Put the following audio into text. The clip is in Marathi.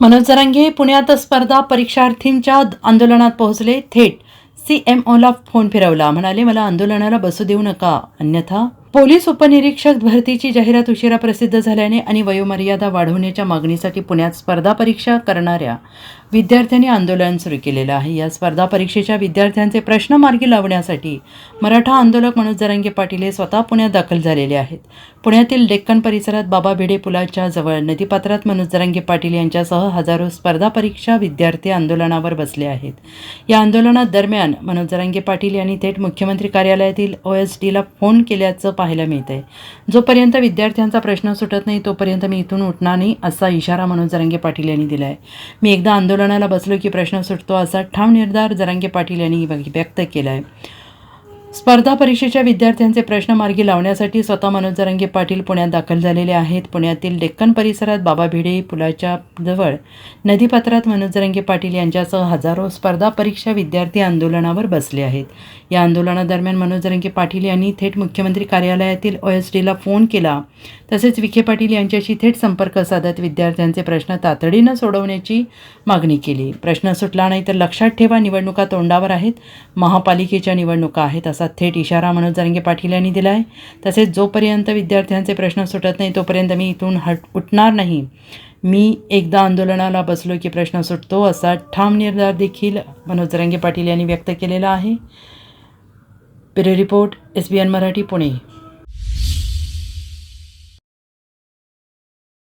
मनोज जरांगे पुण्यात स्पर्धा परीक्षार्थींच्या आंदोलनात पोहोचले थेट. सी एम ओला फोन फिरवला. म्हणाले मला आंदोलनाला बसू देऊ नका. अन्यथा पोलीस उपनिरीक्षक भरतीची जाहिरात उशिरा प्रसिद्ध झाल्याने आणि वयोमर्यादा वाढवण्याच्या मागणीसाठी पुण्यात स्पर्धा परीक्षा करणाऱ्या विद्यार्थ्यांनी आंदोलन सुरू केलेलं आहे. या स्पर्धा परीक्षेच्या विद्यार्थ्यांचे प्रश्न मार्गी लावण्यासाठी मराठा आंदोलक मनोज जरांगे पाटील हे स्वतः पुण्यात दाखल झालेले आहेत. पुण्यातील डेक्कन परिसरात बाबा भिडे पुलाच्या जवळ नदीपात्रात मनोज जरांगे पाटील यांच्यासह हजारो स्पर्धा परीक्षा विद्यार्थी आंदोलनावर बसले आहेत. या आंदोलनात दरम्यान मनोज जरांगे पाटील यांनी थेट मुख्यमंत्री कार्यालयातील ओ एस डीला फोन केल्याचं पाहायला मिळतंय. जोपर्यंत विद्यार्थ्यांचा प्रश्न सुटत नाही तोपर्यंत मी इथून उठणार नाही असा इशारा मनोज जरांगे पाटील यांनी दिला आहे मी एकदा आंदोलन आंदोलनाला बसलो की प्रश्न सुटतो असा ठाम निर्धार जरांगे पाटील यांनी व्यक्त केला आहे. स्पर्धा परीक्षेच्या विद्यार्थ्यांचे प्रश्न मार्गी लावण्यासाठी स्वतः मनोजरंगी पाटील पुण्यात दाखल झालेले आहेत. पुण्यातील डेक्कन परिसरात बाबा भिडे पुलाच्या जवळ नदीपात्रात मनोजरंगी पाटील यांच्यासह हजारो स्पर्धा परीक्षा विद्यार्थी आंदोलनावर बसले आहेत. या आंदोलनादरम्यान मनोजरंगी पाटील यांनी थेट मुख्यमंत्री कार्यालयातील ओ एस डीला फोन केला. तसेच विखे पाटील यांच्याशी थेट संपर्क साधत विद्यार्थ्यांचे प्रश्न तातडीनं सोडवण्याची मागणी केली. प्रश्न सुटला नाही तर लक्षात ठेवा निवडणुका तोंडावर आहेत. महापालिकेच्या निवडणुका आहेत असा थेट इशारा मनोज जारंगे पाटील यांनी दिला आहे तसेच जोपर्यंत विद्यार्थ्यांचे प्रश्न सुटत नाही तोपर्यंत मी इथून हट उठणार नाही. मी एकदा आंदोलनाला बसलो की प्रश्न सुटतो असा ठाम निर्धार देखील मनोज जरांगे पाटील यांनी व्यक्त केलेला आहे. Bureau report S B N Marathi Pune.